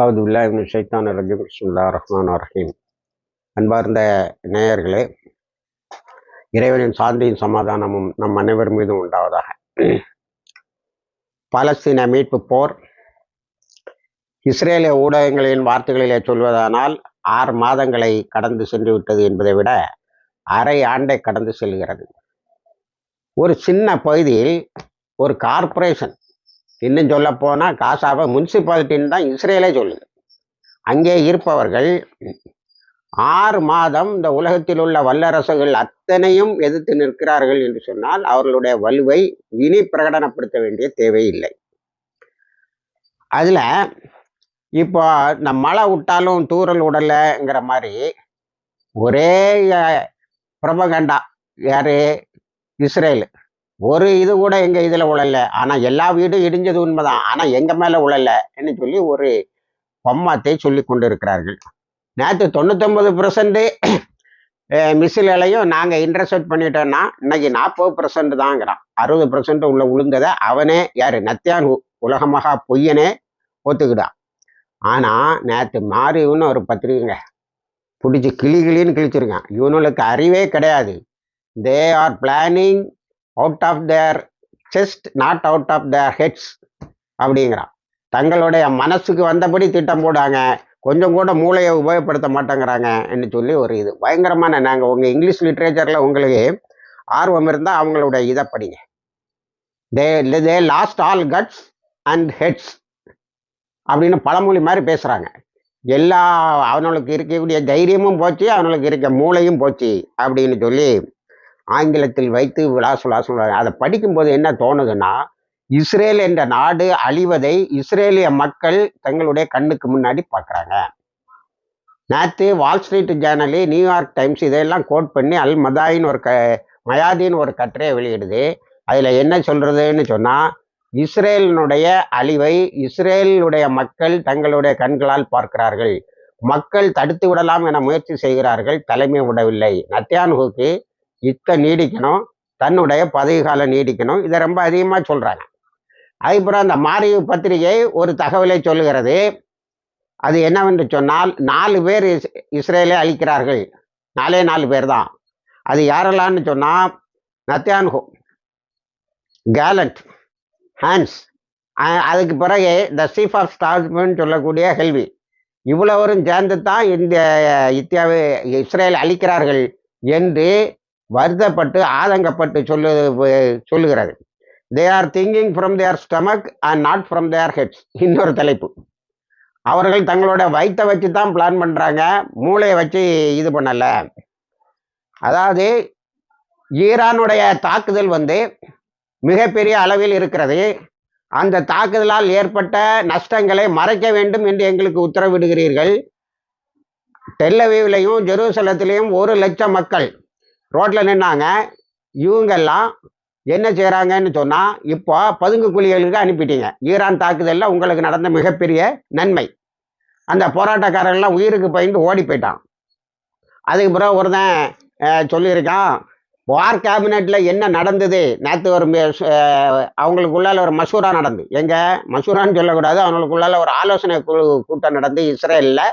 அவது ஷைத்தான் regime சுல்லா ரஹ்மான் ரஹீம். அன்பார்ந்த நேயர்களே இறைவனின் சாந்தியும் சமாதானமும் நம் அனைவர் மீதும் உண்டாவதாக. பாலஸ்தீன மீட்பு போர் இஸ்ரேலிய ஊடகங்களின் வார்த்தைகளிலே சொல்வதானால் ஆறு மாதங்களை கடந்து சென்று விட்டது என்பதை விட அரை ஆண்டை கடந்து செல்கிறது. ஒரு சின்ன பகுதியில் ஒரு கார்ப்பரேஷன் இன்னும் சொல்ல போனால் காசாவை முனிசிபாலிட்டின்னு தான் இஸ்ரேலே சொல்லுது. அங்கே இருப்பவர்கள் ஆறு மாதம் இந்த உலகத்தில் உள்ள வல்லரசுகள் அத்தனையும் எதிர்த்து நிற்கிறார்கள் என்று சொன்னால் அவர்களுடைய வலுவை இனி பிரகடனப்படுத்த வேண்டிய தேவையில்லை அதில் இப்போ இந்த மழை விட்டாலும் தூரல் விடலைங்கிற மாதிரி ஒரே பிரபகண்டா யாரு? இஸ்ரேலு. ஒரு இது கூட எங்க இதுல உழல ஆனா எல்லா வீடும் இடிஞ்சது உண்மைதான். ஆனா எங்க மேல உழலன்னு சொல்லி ஒரு பொம்மாத்தை சொல்லி கொண்டு இருக்கிறார்கள் நேற்று தொண்ணூத்தொன்பது பெர்சன்ட் மிசிலையும் நாங்கள் இன்டர்செப்ட் பண்ணிட்டோம்னா இன்னைக்கு நாற்பது பர்சன்ட் தாங்கிறான். அறுபது பர்சன்ட் உள்ள விழுந்ததை அவனே யாரு? நத்தியான் உலகமாக பொய்யனே ஒத்துக்கிட்டான். ஆனால் நேற்று மாறிவுன்னு ஒரு பத்திரிக்கைங்க பிடிச்சி கிளி கிளின்னு கிழிச்சிருக்கான். இவனுக்கு அறிவே கிடையாது. They are planning out of their chest not out of their heads அப்படிங்கிறான். தங்களுடைய மனசுக்கு வந்தபடி திட்டம் போடாங்க. கொஞ்சம் கூட மூளையை உபயோகப்படுத்த மாட்டேங்கிறாங்கன்னு சொல்லி ஒரு இது. பயங்கரமான நாங்கள் உங்கள் இங்கிலீஷ் லிட்ரேச்சரில் உங்களுக்கு ஆர்வம் இருந்தால் அவங்களுடைய இதை படிங்க. They they lost all guts and heads அப்படின்னு பழமொழி மாதிரி பேசுகிறாங்க எல்லா அவனுக்கு இருக்கக்கூடிய தைரியமும் போச்சு அவனுக்கு இருக்க மூளையும் போச்சு அப்படின்னு சொல்லி ஆங்கிலத்தில் வைத்து விளாசு விளாசு அதை படிக்கும்போது என்ன தோணுதுன்னா இஸ்ரேல் என்ற நாடு அழிவதை இஸ்ரேலிய மக்கள் தங்களுடைய கண்ணுக்கு முன்னாடி பார்க்குறாங்க. நேற்று வால் ஸ்ட்ரீட் ஜேர்னலி நியூயார்க் டைம்ஸ் இதையெல்லாம் கோட் பண்ணி அல் மதாயின் ஒரு க மயாதின்னு ஒரு கட்டுரையை வெளியிடுது. அதில் என்ன சொல்கிறதுன்னு சொன்னால் இஸ்ரேலினுடைய அழிவை இஸ்ரேலுடைய மக்கள் தங்களுடைய கண்களால் பார்க்கிறார்கள். மக்கள் தடுத்து விடலாம் என முயற்சி செய்கிறார்கள் தலைமை விடவில்லை. நத்தியானுகுக்கு யுத்தம் நீடிக்கணும் தன்னுடைய பதவி காலம் நீடிக்கணும் இதை ரொம்ப அதிகமாக சொல்கிறாங்க அதுக்கப்புறம் அந்த மாறி பத்திரிகை ஒரு தகவலை சொல்லுகிறது. அது என்னவென்று சொன்னால் நாலு பேர் இஸ் இஸ்ரேலே அழிக்கிறார்கள். நாலே நாலு பேர் தான். அது யாரெல்லாம்னு சொன்னால் நத்தியான்ஹோ கேலண்ட் ஹேண்ட்ஸ் அதுக்கு பிறகு த சீஃப் ஆஃப் ஸ்டாஃப்னு சொல்லக்கூடிய ஹெல்வி இவ்வளவரும் சேர்ந்து தான் இந்த இத்தியாவை இஸ்ரேல் அழிக்கிறார்கள் என்று வருத்தப்பட்டு ஆதங்கப்பட்டு சொல்லு சொல்லுகிறது they are thinking from their stomach and not from their heads இன்னொரு தலைப்பு. அவர்கள் தங்களோட வயிற்றை வச்சு தான் பிளான் பண்ணுறாங்க மூளையை வச்சு இது பண்ணலை. அதாவது ஈரானுடைய தாக்குதல் வந்து மிகப்பெரிய அளவில் இருக்கிறது. அந்த தாக்குதலால் ஏற்பட்ட நஷ்டங்களை மறைக்க வேண்டும் என்று எங்களுக்கு உத்தரவிடுகிறீர்கள். டெல்லவீவ்லையும் ஜெருசலத்திலையும் ஒரு லட்சம் மக்கள் ரோட்டில் நின்னாங்க. இவங்கெல்லாம் என்ன செய்கிறாங்கன்னு சொன்னால் இப்போ பதுங்கு குழிகளுக்கு அனுப்பிட்டீங்க. ஈரான் தாக்குதலில் உங்களுக்கு நடந்த மிகப்பெரிய நன்மை. அந்த போராட்டக்காரர்கள்லாம் உயிருக்கு பயந்து ஓடி போயிட்டான். அதுக்கு பிறகு ஒருத்தன் சொல்லியிருக்கான் வார் கேபினெட்டில் என்ன நடந்தது? நேற்று ஒரு அவங்களுக்குள்ளால ஒரு மசூரா நடந்து. எங்கே? மசூரான்னு சொல்லக்கூடாது. அவங்களுக்குள்ளால ஒரு ஆலோசனை குழு கூட்டம் நடந்து இஸ்ரேலில்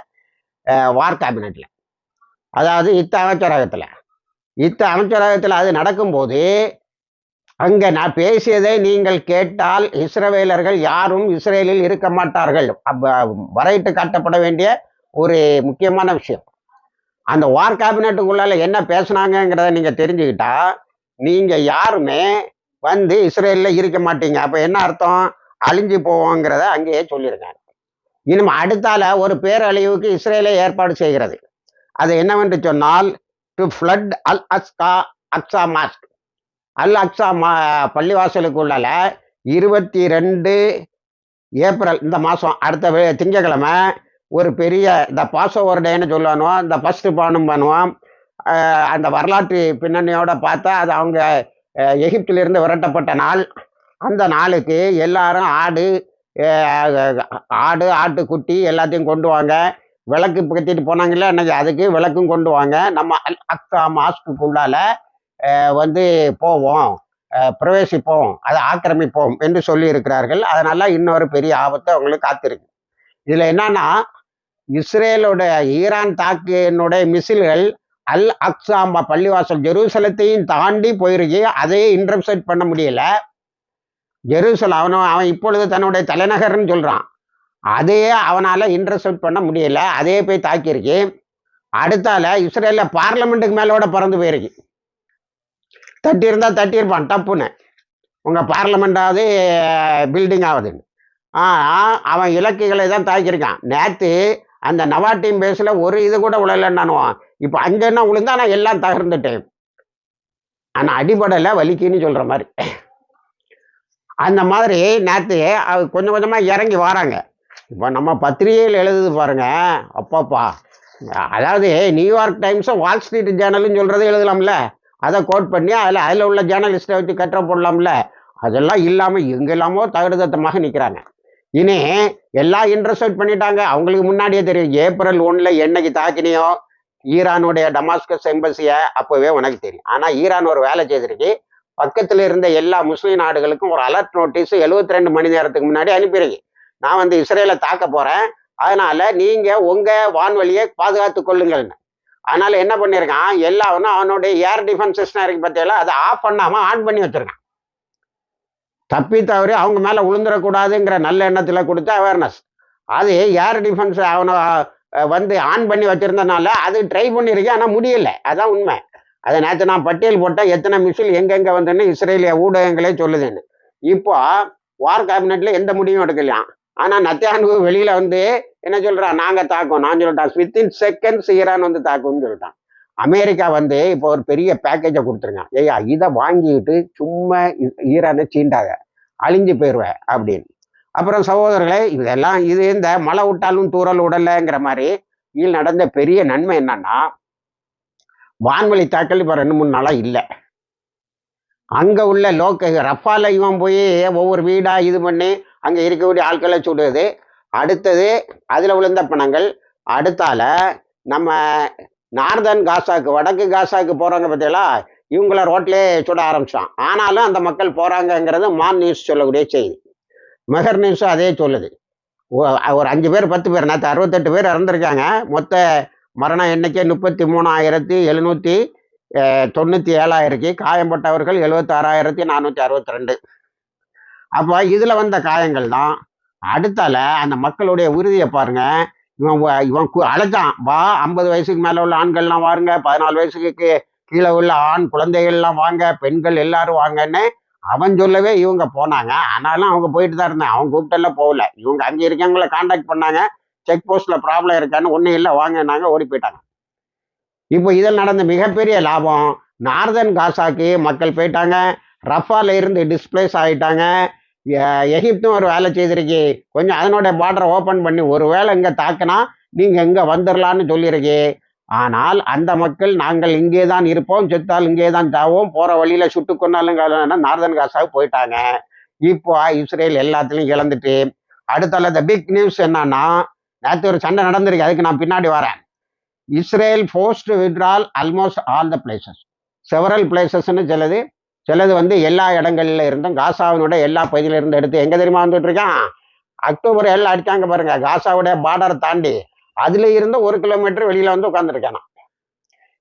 வார் கேபினெட்டில் அதாவது இத்த அமைச்சரகத்தில். இத்த அமைச்சரகத்தில் அது நடக்கும்போது அங்கே நான் பேசியதை நீங்கள் கேட்டால் இஸ்ரவேலர்கள் யாரும் இஸ்ரேலில் இருக்க மாட்டார்கள். வரையிட்டு காட்டப்பட வேண்டிய ஒரு முக்கியமான விஷயம். அந்த வார் கேபினட்டுக்குள்ளால என்ன பேசுனாங்கிறத நீங்கள் தெரிஞ்சுக்கிட்டா நீங்கள் யாருமே வந்து இஸ்ரேலில் இருக்க மாட்டீங்க. அப்போ என்ன அர்த்தம்? அழிஞ்சு போவோங்கிறத அங்கேயே சொல்லியிருக்காங்க. இனிமே அடுத்தால ஒரு பேரழிவுக்கு இஸ்ரேலே ஏற்பாடு செய்கிறது. அது என்னவென்று சொன்னால் டு ஃப்ளட் அல் அஸ்கா அக்ஸா மாஸ்க் அல் அக்ஸா மா பள்ளிவாசலுக்குள்ளால இருபத்தி ரெண்டு ஏப்ரல் இந்த மாதம் அடுத்த திங்கக்கிழமை ஒரு பெரிய இந்த பாஸ் ஓவர் டேன்னு சொல்லணும் இந்த ஃபஸ்ட்டு பானும் பண்ணுவோம் அந்த வரலாற்று பின்னணியோட பார்த்தா அது அவங்க எகிப்திலிருந்து விரட்டப்பட்ட நாள். அந்த நாளுக்கு எல்லாரும் ஆடு ஆடு ஆட்டுக்குட்டி எல்லாத்தையும் கொண்டு வாங்க. விளக்கு பக்கத்திட்டு போனாங்கல்ல அன்னைக்கு அதுக்கு விளக்கும் கொண்டு வாங்க. நம்ம அல் அக்ஸா மாஸ்க்குள்ளால வந்து போவோம் பிரவேசிப்போம் அதை ஆக்கிரமிப்போம் என்று சொல்லி இருக்கிறார்கள் அதனால இன்னொரு பெரிய ஆபத்து அவங்களுக்கு காத்திருக்கு. இதுல என்னன்னா இஸ்ரேலோட ஈரான் தாக்கினுடைய மிசில்கள் அல் அக்ஸாம்பா பள்ளிவாசல் ஜெருசலத்தையும் தாண்டி போயிருக்கு அதையே இன்டர்செப்ட் பண்ண முடியல. ஜெருசலம் அவனும் அவன் இப்பொழுது தன்னுடைய தலைநகர்னு சொல்றான். அதையே அவனால் இன்டர்செப்ட் பண்ண முடியல. அதையே போய் தாக்கியிருக்கு. அடுத்தால இஸ்ரேலில் பார்லமெண்ட்டுக்கு மேலோட பறந்து போயிருக்கு. தட்டி தட்டியிருப்பான் டப்புன்னு. உங்கள் பார்லமெண்டாவது பில்டிங் ஆகுதுன்னு ஆனால் அவன் இலக்குகளை தான் தாக்கியிருக்கான். நேற்று அந்த நவா டீம் பேஸில் ஒரு இது கூட விழலன்னானுவான் இப்போ அங்கே என்ன விழுந்தா நான் எல்லாம் தகர்ந்துட்டேன். ஆனால் அடிபடலை வலிக்குன்னு சொல்கிற மாதிரி. அந்த மாதிரி நேற்று கொஞ்சம் கொஞ்சமாக இறங்கி வராங்க. இப்போ நம்ம பத்திரிகையில் எழுதுது பாருங்க. அப்பாப்பா. அதாவது நியூயார்க் டைம்ஸும் வால் ஸ்ட்ரீட் ஜேர்னலும் சொல்கிறத எழுதலாம்ல. அதை கோட் பண்ணி அதில் அதில் உள்ள ஜேர்னலிஸ்ட்டை வச்சு கட்டுற போடலாம்ல. அதெல்லாம் இல்லாமல் எங்கெல்லாமோ தகுதத்தமாக நிற்கிறாங்க இனி எல்லாம் இன்டர்செப்ட் பண்ணிட்டாங்க. அவங்களுக்கு முன்னாடியே தெரியும் ஏப்ரல் ஒன்றில் என்னைக்கு தாக்கினியோ ஈரானுடைய டமாஸ்கஸ் எம்பசியை அப்போவே உனக்கு தெரியும். ஆனால் ஈரான் ஒரு வேலை செய்திருக்கு. பக்கத்தில் இருந்த எல்லா முஸ்லீம் நாடுகளுக்கும் ஒரு அலர்ட் நோட்டீஸ் 72 ரெண்டு மணி நேரத்துக்கு முன்னாடி அனுப்பியிருக்கு. நான் வந்து இஸ்ரேலை தாக்க போகிறேன் அதனால நீங்கள் உங்கள் வான்வழியை பாதுகாத்து கொள்ளுங்கள்னு. அதனால என்ன பண்ணியிருக்கான் எல்லாவனும் அவனுடைய ஏர் டிஃபென்ஸ் சிஸ்டம் இருக்கு பார்த்தீங்களா அதை ஆஃப் பண்ணாமல் ஆன் பண்ணி வச்சிருக்கான். தப்பி தவறி அவங்க மேலே விழுந்துடக்கூடாதுங்கிற நல்ல எண்ணத்தில் கொடுத்த அவேர்னஸ் அது ஏர் டிஃபென்ஸ் அவனை வந்து ஆன் பண்ணி வச்சிருந்தனால அது ட்ரை பண்ணியிருக்கேன் ஆனால் முடியல. அதான் உண்மை. அதை நேற்று நான் பட்டியல் போட்டேன். எத்தனை மிஷில் எங்கெங்கே வந்துன்னு இஸ்ரேலிய ஊடகங்களே சொல்லுதுன்னு. இப்போ வார் கேபினெட்ல எந்த முடிவும் எடுக்கலையாம்? ஆனால் நத்தியானு வெளியில் வந்து என்ன சொல்கிறான் நாங்கள் தாக்கோம் நான் சொல்லிட்டான். வித்தின் செகண்ட்ஸ் ஈரான் வந்து தாக்கும்னு சொல்லிட்டான். அமெரிக்கா வந்து இப்போ ஒரு பெரிய பேக்கேஜை கொடுத்துருங்க. ஏய்யா இதை வாங்கிட்டு சும்மா ஈரானை சீண்டாத. அழிஞ்சு போயிடுவேன் அப்படின்னு. அப்புறம் சகோதரர்களே இதெல்லாம் இது இந்த மழை விட்டாலும் தூறல் விடலைங்கிற மாதிரி இதில் நடந்த பெரிய நன்மை என்னன்னா வான்வழி தாக்கல் இப்போ ரெண்டு மூணு நாளாக இல்லை. அங்கே உள்ள லோக்க ரஃபால இவன் போய் ஒவ்வொரு வீடாக இது பண்ணி அங்கே இருக்கக்கூடிய ஆட்களை சுடுறது. அடுத்தது அதில் விழுந்த பணங்கள். அடுத்தால நம்ம நார்தன் காசாக்கு வடக்கு காசாக்கு போகிறாங்க பார்த்தீங்களா இவங்கள ரோட்லேயே சுட ஆரம்பிச்சான். ஆனாலும் அந்த மக்கள் போகிறாங்கங்கிறது மான் நியூஸ் சொல்லக்கூடிய செய்தி. மெஹர் நியூஸும் அதே சொல்லுது. ஒரு அஞ்சு பேர் பத்து பேர் நேற்று அறுபத்தெட்டு பேர் இறந்துருக்காங்க. மொத்த மரணம் எண்ணிக்கை முப்பத்தி மூணாயிரத்தி எழுநூற்றி தொண்ணூற்றி ஏழாயிரத்தி காயம்பட்டவர்கள் எழுபத்தாறாயிரத்தி நானூற்றி அறுபத்தி ரெண்டு. அப்போ இதில் வந்த காயங்கள் தான். அடுத்தால அந்த மக்களுடைய உறுதியை பாருங்க. இவன் இவன் கு- அழைச்சான் வா ஐம்பது வயசுக்கு மேலே உள்ள ஆண்கள்லாம் வாருங்க. பதினாலு வயசுக்கு கீழே உள்ள ஆண் குழந்தைகள்லாம் வாங்க. பெண்கள் எல்லாரும் வாங்கன்னு அவன் சொல்லவே இவங்க போனாங்க. ஆனாலும் அவங்க போயிட்டு தான் இருந்தாங்க. அவங்க கூப்பிட்டெல்லாம் போகல. இவங்க அங்கே இருக்கவங்கள காண்டாக்ட் பண்ணாங்க. செக் போஸ்ட்ல ப்ராப்ளம் இருக்கான்னு ஒன்றும் இல்லை. வாங்கினாங்க ஓடி போயிட்டாங்க. இப்போ இதில் நடந்த மிகப்பெரிய லாபம் நார்தன் காசாக்கு மக்கள் போயிட்டாங்க. ரஃபால இருந்து டிஸ்பிளேஸ் ஆகிட்டாங்க எ- எகிப்தும் ஒரு வேலை செய்திருக்கு. கொஞ்சம் அதனோட பார்டரை ஓப்பன் பண்ணி ஒரு வேளை இங்கே தாக்குனா நீங்கள் இங்கே வந்துடலான்னு சொல்லியிருக்கு. ஆனால் அந்த மக்கள் நாங்கள் இங்கே தான் இருப்போம். செத்தால் இங்கே தான் தாவோம் போகிற வழியில் சுட்டு கொண்டாலும் நார்தன் காசாவுக்கு போயிட்டாங்க. இப்போ இஸ்ரேல் எல்லாத்துலேயும் இழந்துட்டு அடுத்தால இந்த பிக் நியூஸ் என்னன்னா நேற்று ஒரு சண்டை நடந்திருக்கு. அதுக்கு நான் பின்னாடி வரேன். Israel post withdrawal almost all the places several பிளேசஸ்ன்னு சிலது சிலது வந்து எல்லா இடங்கள்ல இருந்தும் காசாவினுடைய எல்லா பகுதியில இருந்து எடுத்து எங்க தெரியுமா வந்துட்டு இருக்கான் அக்டோபர் எல்லாம் அடித்தாங்க பாருங்க காசாவுடைய பார்டரை தாண்டி. அதுல இருந்து ஒரு கிலோமீட்டர் வெளியில வந்து உட்காந்துருக்கானா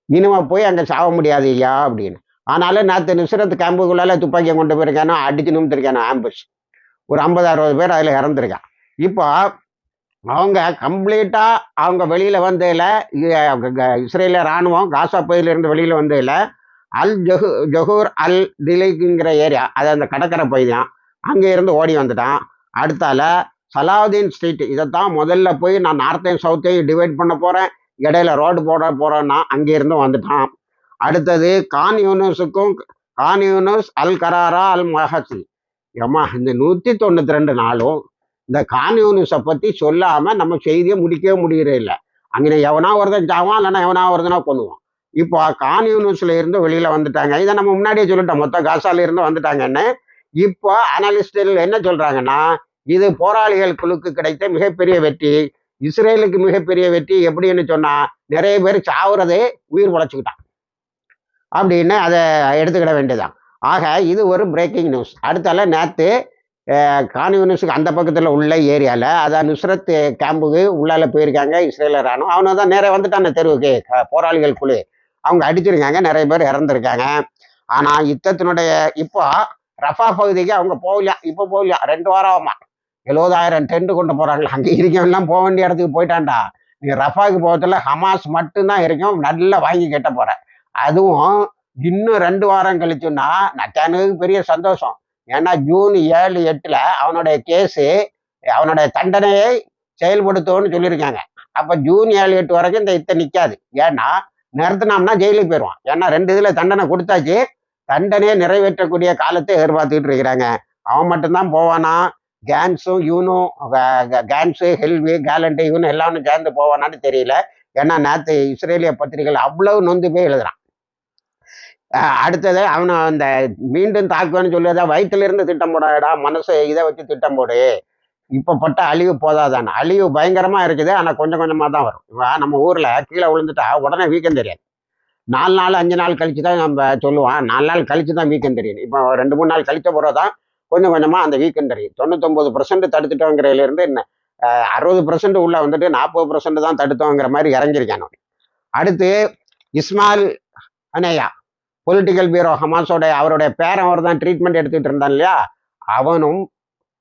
இனிமே போய் அங்க சாக முடியாது ஐயா அப்படின்னு. ஆனாலும் நேற்று நிசுரத் கேம்புக்குள்ளால துப்பாக்கியை கொண்டு போயிருக்கானோ அடிச்சு நிமித்திருக்கானோ ஆம்புஷ் ஒரு ஐம்பது அறுபது பேர் அதுல இறந்துருக்கான். இப்போ அவங்க கம்ப்ளீட்டாக அவங்க வெளியில் வந்ததில் க- இஸ்ரேல ராணுவம் காசா பகுதியிலேருந்து வெளியில் வந்ததில் அல் ஜஹூ ஜஹூர் அல் திலைக்குங்கிற ஏரியா அது அந்த கடற்கரை பகுதி தான். அங்கே இருந்து ஓடி வந்துட்டான். அடுத்தால சலாவுதீன் ஸ்ட்ரீட் இதைத்தான் முதல்ல போய் நான் நார்த்தையும் சவுத்தையும் டிவைட் பண்ண போகிறேன் இடையில ரோடு போட போகிறேன்னா அங்கேருந்து வந்துட்டான். அடுத்தது கான் யூனுஸுக்கும் கான் யூனுஸ் அல் கராரா அல் மஹசி ஏமா இந்த நூற்றி தொண்ணூற்றி ரெண்டு நாளும் இந்த கான்யூனிஸை பற்றி சொல்லாமல் நம்ம செய்தியை முடிக்கவே முடியறது இல்லை. அங்கே எவனா ஒருத்தன் சாவான் இல்லைன்னா எவனா ஒருத்தனா கொண்டுவான் இப்போ கான் இருந்து வெளியில் வந்துட்டாங்க. இதை நம்ம முன்னாடியே சொல்லிட்டோம். மொத்த காசால இருந்து வந்துட்டாங்கன்னு இப்போ அனலிஸ்டில் என்ன சொல்கிறாங்கன்னா இது போராளிகள் குழுக்கு கிடைத்த மிகப்பெரிய வெற்றி இஸ்ரேலுக்கு மிகப்பெரிய வெற்றி எப்படின்னு சொன்னால் நிறைய பேர் சாவுறதே உயிர் உழைச்சிக்கிட்டான் அப்படின்னு அதை எடுத்துக்கிட வேண்டியதான் ஆக இது ஒரு பிரேக்கிங் நியூஸ் அடுத்தால நேற்று கான்யூனிஸுக்கு அந்த பக்கத்தில் உள்ள ஏரியாவில் அதான் நுஸ்ரத் கேம்புக்கு உள்ளால போயிருக்காங்க இஸ்ரேல ராணுவம் அவனை தான் நேரே வந்துட்டான தெருவுக்கு போராளிகள் குழு. அவங்க அடிச்சிருக்காங்க நிறைய பேர் இறந்துருக்காங்க. ஆனால் யுத்தத்தினுடைய இப்போ ரஃபா பகுதிக்கு அவங்க போகலையா இப்போ போகலையா ரெண்டு வாரம் ஆகுமா? எழுபதாயிரம் டென்ட் கொண்டு போகிறாங்களா அங்கே இருக்கவெல்லாம் போக வேண்டிய இடத்துக்கு போயிட்டான்டா. நீ ரஃபாவுக்கு போகிறதுல ஹமாஸ் மட்டும்தான் இருக்கும் நல்லா வாங்கி கேட்ட போகிற அதுவும் இன்னும் ரெண்டு வாரம் கழிச்சுன்னா நட்டானுக்கு பெரிய சந்தோஷம். ஏன்னா ஜூன் ஏழு எட்டுல அவனுடைய கேஸு அவனுடைய தண்டனையை செயல்படுத்துவோன்னு சொல்லியிருக்காங்க. அப்ப ஜூன் ஏழு எட்டு வரைக்கும் இந்த இத்தை நிக்காது. ஏன்னா நிறுத்தினோம்னா ஜெயிலுக்கு போயிடுவான் ஏன்னா ரெண்டு இதுல தண்டனை கொடுத்தாச்சு. தண்டனையை நிறைவேற்றக்கூடிய காலத்தை எதிர்பார்த்துக்கிட்டு இருக்கிறாங்க. அவன் மட்டும்தான் போவானா? கேன்ஸும் இவனும் கேன்ஸு ஹெல்வி கேலண்டு இவனு எல்லாரும் சேர்ந்து போவானான்னு தெரியல. ஏன்னா நேற்று இஸ்ரேலிய பத்திரிகைகள் அவ்வளவு நொந்து போய் எழுதுறான். அடுத்தது அவனை அந்த மீண்டும் தாக்குவேன்னு சொல்லி வயிற்றுல இருந்து திட்டம் போடாடா மனசு இதை வச்சு திட்டம் போடு. இப்போ பட்ட அழிவு போதாதான் அழிவு பயங்கரமாக இருக்குது. ஆனால் கொஞ்சம் கொஞ்சமாக தான் வரும். இவன் நம்ம ஊரில் கீழே விழுந்துட்டா உடனே வீக்கம் தெரியாது. நாலு நாள் அஞ்சு நாள் கழித்து தான் நம்ம சொல்லுவான். நாலு நாள் கழித்து தான் வீக்கம் தெரியும். இப்போ ரெண்டு மூணு நாள் கழித்த பிறகு தான் கொஞ்சம் கொஞ்சமாக அந்த வீக்கம் தெரியும். தொண்ணூத்தொம்பது பர்சன்ட் தடுத்துட்டோங்கிறதுலேருந்து என்ன? அறுபது பர்சன்ட் உள்ளே வந்துட்டு நாற்பது பர்சன்ட் தான் தடுத்தோங்கிற மாதிரி இறங்கியிருக்கேன் அடுத்து இஸ்மால் அனேயா பொலிட்டிக்கல் பியூரோ ஹமாஸோட அவருடைய பேரன் அவர் தான் ட்ரீட்மெண்ட் எடுத்துக்கிட்டு இருந்தான் இல்லையா? அவனும்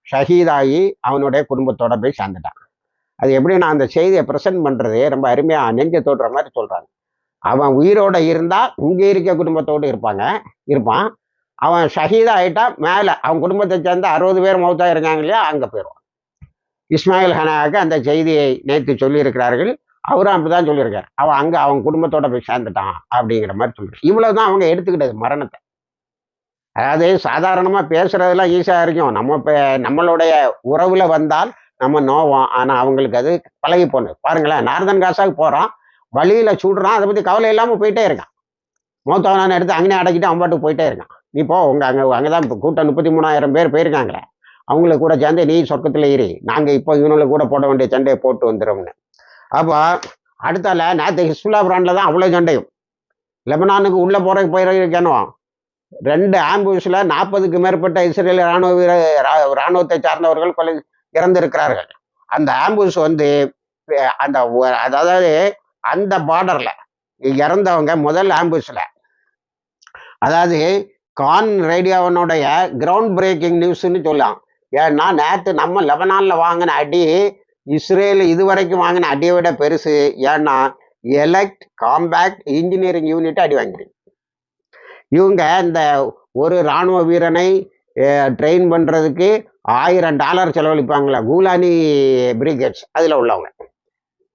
ஷஹீதாகி அவனுடைய குடும்பத்தோட போய் சேர்ந்துட்டான். அது எப்படி நான் அந்த செய்தியை ப்ரெசென்ட் பண்ணுறது ரொம்ப அருமையாக நெஞ்ச தோடுற மாதிரி சொல்கிறாங்க அவன் உயிரோட இருந்தால் இங்கே இருக்க குடும்பத்தோடு இருப்பாங்க இருப்பான். அவன் ஷஹீதா ஆயிட்டா மேலே அவன் குடும்பத்தை சேர்ந்த அறுபது பேர் மௌத்தா இருக்காங்க இல்லையா? அங்கே போயிடுவான். இஸ்மாயில் ஹனாவுக்கு அந்த செய்தியை நேற்று சொல்லியிருக்கிறார்கள். அவரும் அப்படிதான் சொல்லியிருக்காரு. அவன் அங்கே அவன் குடும்பத்தோட போய் சேர்ந்துட்டான் அப்படிங்கிற மாதிரி சொல்லிரு இவ்வளவுதான் அவங்க எடுத்துக்கிட்டது மரணத்தை. அதாவது சாதாரணமாக பேசுறதெல்லாம் ஈஸியாக இருக்கும். நம்ம இப்போ நம்மளுடைய உறவுல வந்தால் நம்ம நோவோம். ஆனால் அவங்களுக்கு அது பழகி போனது. பாருங்களேன் நார்தன் காசாக போகிறோம் வழியில் சுடுறான். அதை பற்றி கவலை இல்லாமல் போயிட்டே இருக்கான். மூத்தவனான எடுத்து அங்கேயே அடக்கிட்டு அவன் பாட்டுக்கு போயிட்டே இருக்கான். நீ போ அங்கே அங்கே தான் இப்போ கூட்டம் முப்பத்தி மூணாயிரம் பேர் போயிருக்காங்களே. அவங்கள கூட சேர்ந்து நீ சொர்க்கத்தில் ஏறி நாங்கள் இப்போ இவனுல கூட போட வேண்டிய சண்டையை போட்டு வந்துடும்னு அப்போ அடுத்தால நேற்று ஹிஸ்புல்லா பிராண்டில் தான் அவ்வளோ சண்டையும். லெபனானுக்கு உள்ளே போகிற போயிருக்கணும் ரெண்டு ஆம்புலன்ஸ்ல நாற்பதுக்கு மேற்பட்ட இஸ்ரேல் ராணுவ வீர இராணுவத்தை ராணுவத்தை சார்ந்தவர்கள் கொலை இறந்திருக்கிறார்கள். அந்த ஆம்புலன்ஸ் வந்து அந்த அதாவது அந்த பார்டரில் இறந்தவங்க முதல் ஆம்புலன்ஸ்ல அதாவது கான் ரேடியோவனுடைய கிரவுண்ட் பிரேக்கிங் நியூஸ்ன்னு சொல்லலாம். ஏன்னா நேற்று நம்ம லெபனானில் வாங்கின அடி இஸ்ரேல் இதுவரைக்கும் வாங்கின அடியை விட பெருசு. ஏன்னா எலக்ட் காம்பேக்ட் இன்ஜினியரிங் யூனிட் அடி வாங்கிருக்கு. இவங்க இந்த ஒரு ராணுவ வீரனை ட்ரெயின் பண்ணுறதுக்கு ஆயிரம் டாலர் செலவழிப்பாங்களா? கூலானி பிரிகேட்ஸ் அதில் உள்ளவங்க.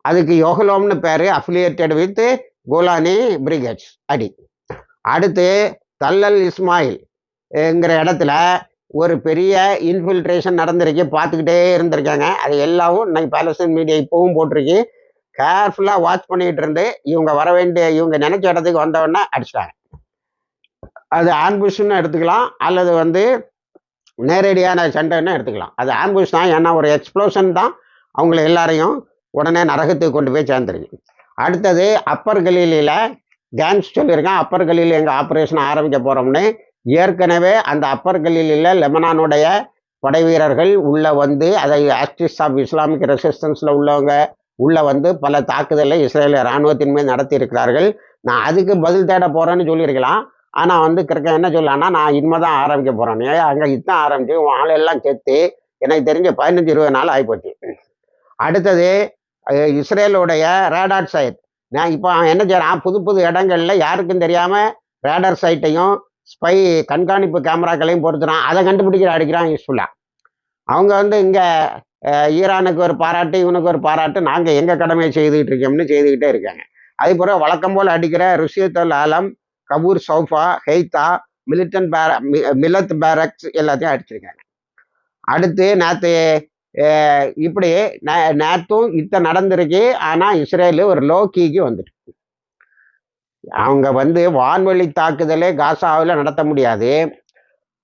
அதுக்கு யோகலோம்னு பேர் அஃபிலியேட்டட் வித் கோலானி பிரிகேட்ஸ் அடி. அடுத்து தல்லல் இஸ்மாயில் என்கிற இடத்துல ஒரு பெரிய இன்ஃபில்ட்ரேஷன் நடந்திருக்கு பார்த்துக்கிட்டே இருந்திருக்காங்க. அது எல்லாவும் இன்னைக்கு பேலஸ்தீன் மீடியா இப்பவும் போட்டிருக்கு. கேர்ஃபுல்லாக வாட்ச் பண்ணிட்டு இருந்து இவங்க வர வேண்டிய இவங்க நினைச்ச இடத்துக்கு வந்தவொடனே அடிச்சிட்டாங்க. அது ஆம்புஷ்னு எடுத்துக்கலாம் அல்லது வந்து நேரடியான சண்டைன்னு எடுத்துக்கலாம். அது ஆம்புஷ் தான் ஏன்னா ஒரு எக்ஸ்ப்ளோஷன் தான் அவங்கள எல்லாரையும் உடனே நரகத்துக்கு கொண்டு போய் சேர்ந்துருக்கு. அடுத்தது அப்பர் கலீலியில் கேங்ஸ் சொல்லியிருக்கேன் அப்பர் கலீல் எங்கள் ஆப்ரேஷன் ஆரம்பிக்க போகிறோம்னு ஏற்கனவே அந்த அப்பர் கலீலில் லெபனானுடைய படை வீரர்கள் வந்து அதை ஆக்டிஸ் ஆஃப் இஸ்லாமிக் ரெசிஸ்டன்ஸில் உள்ளவங்க உள்ளே வந்து பல தாக்குதலை இஸ்ரேல் இராணுவத்தின் மீது நடத்தியிருக்கிறார்கள். நான் அதுக்கு பதில் தேட போகிறேன்னு சொல்லியிருக்கலாம். ஆனால் வந்து கிறக்க என்ன சொல்லலாம்னா நான் இனிமே தான் ஆரம்பிக்க போகிறேன் ஏன் அங்கே இதான் ஆரம்பிச்சு உன் ஆளெல்லாம் சேர்த்து எனக்கு தெரிஞ்ச பதினஞ்சு இருபது நாள் ஆகிப்போச்சு அடுத்தது இஸ்ரேலுடைய ரேடார் சைட் நான் இப்போ என்ன செய்கிறேன் புது புது இடங்கள்ல யாருக்கும் தெரியாமல் ரேடார் சைட்டையும் ஸ்பை கண்காணிப்பு கேமராக்களையும் பொறுத்துறான் அதை கண்டுபிடிக்கிற அடிக்கிறான் யூஸ்ஃபுல்லா. அவங்க வந்து இங்கே ஈரானுக்கு ஒரு பாராட்டு இவனுக்கு ஒரு பாராட்டு நாங்கள் எங்கள் கடமையை செய்துக்கிட்டு இருக்கோம்னு செய்துக்கிட்டே இருக்காங்க. அதே போல் வழக்கம் போல் அடிக்கிற ருஷியத்தல் ஆலம் கபூர் சௌஃபா ஹெய்தா மிலிட்டன் பேர மி- மிலத் பேரக்ஸ் எல்லாத்தையும் அடிச்சிருக்காங்க. அடுத்து நேற்று இப்படி நே- நேற்றும் இத்த நடந்திருக்கு. ஆனால் இஸ்ரேலு ஒரு லோ கீக்கு வந்துட்டு அவங்க வந்து வான்வெளி தாக்குதலே காசாவில் நடத்த முடியாது.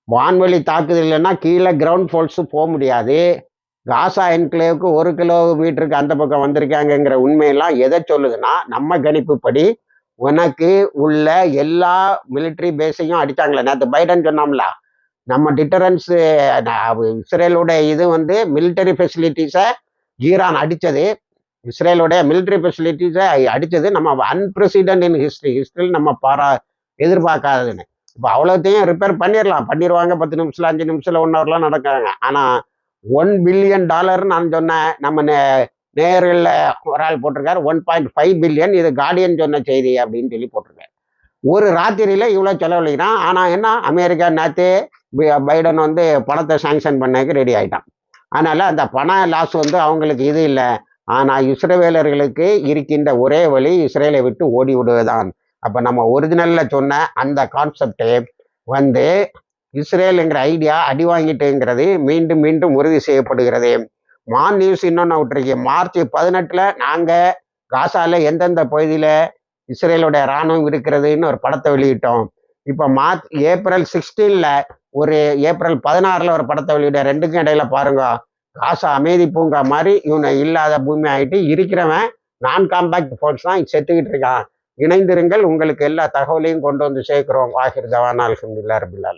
வான்வெளி தாக்குதல் இல்லைன்னா கீழே கிரவுண்ட் ஃபோல்ஸு போக முடியாது. காசா என்க்ளேவுக்கு ஒரு கிலோமீட்டருக்கு அந்த பக்கம் வந்திருக்காங்கங்கிற உண்மையெல்லாம் எதை சொல்லுதுன்னா நம்ம கணிப்புப்படி உனக்கு உள்ள எல்லா மிலிட்ரி பேஸையும் அடித்தாங்களே நேற்று பைடன் சொன்னோம்ல நம்ம டிட்டரன்ஸு இஸ்ரேலுடைய இது வந்து மிலிட்டரி ஃபெசிலிட்டிஸை ஈரான் அடித்தது இஸ்ரேலுடைய மிலிட்டரி ஃபெசிலிட்டிஸை அடித்தது நம்ம அன்பிரசிடென்ட் இன் ஹிஸ்ட்ரி ஹிஸ்ட்ரியில் நம்ம பாரா எதிர்பார்க்காதுன்னு இப்போ அவ்வளோத்தையும் ரிப்பேர் பண்ணிடலாம் பண்ணிடுவாங்க பத்து நிமிஷத்தில் அஞ்சு நிமிஷத்தில் ஒன் ஹவர்லாம் நடக்கிறாங்க. ஆனால் ஒன் பில்லியன் டாலர் நான் சொன்னேன். நம்ம நே நேரில் ஒரு ஆள் போட்டிருக்காரு. ஒன் பாயிண்ட் ஃபைவ் பில்லியன் இது கார்டியன் சொன்ன செய்தி அப்படின்னு சொல்லி போட்டிருக்காரு. ஒரு ராத்திரியில் இவ்வளோ செலவழிக்கிறான். ஆனால் என்ன? அமெரிக்கா நேற்று பைடன் வந்து பணத்தை சாங்ஷன் பண்ணக்கு ரெடி ஆகிட்டான் அதனால் அந்த பண லாஸ் வந்து அவங்களுக்கு இது இல்லை. ஆனால் இஸ்ரேவேலர்களுக்கு இருக்கின்ற ஒரே வழி இஸ்ரேலை விட்டு ஓடி விடுவதுதான் அப்போ நம்ம ஒரிஜினலில் சொன்ன அந்த கான்செப்டே வந்து இஸ்ரேலுங்கிற ஐடியா அடி வாங்கிட்டுங்கிறது மீண்டும் மீண்டும் உறுதி செய்யப்படுகிறது. மான் நியூஸ் இன்னொன்று விட்டுருக்கேன் மார்ச் பதினெட்டில் நாங்கள் காசாவில் எந்தெந்த பகுதியில் இஸ்ரேலுடைய இராணுவம் இருக்கிறதுன்னு ஒரு படத்தை வெளியிட்டோம். இப்போ மார்ச் ஏப்ரல் சிக்ஸ்டீனில் ஒரு ஏப்ரல் பதினாறில் ஒரு படத்தை வெளியிட ரெண்டுக்கும் இடையில பாருங்க. காசு அமைதி பூங்கா மாதிரி இவனை இல்லாத பூமி ஆகிட்டு இருக்கிறவன் நான் காம்பேக்ட் ஃபோர்ஸ் தான் செத்துக்கிட்டு இருக்கான். இணைந்திருங்கள் உங்களுக்கு எல்லா தகவலையும் கொண்டு வந்து சேர்க்கிறோம். வாகிர் ஜவான் அல்ஹம்துலில்லாஹ் ரபில்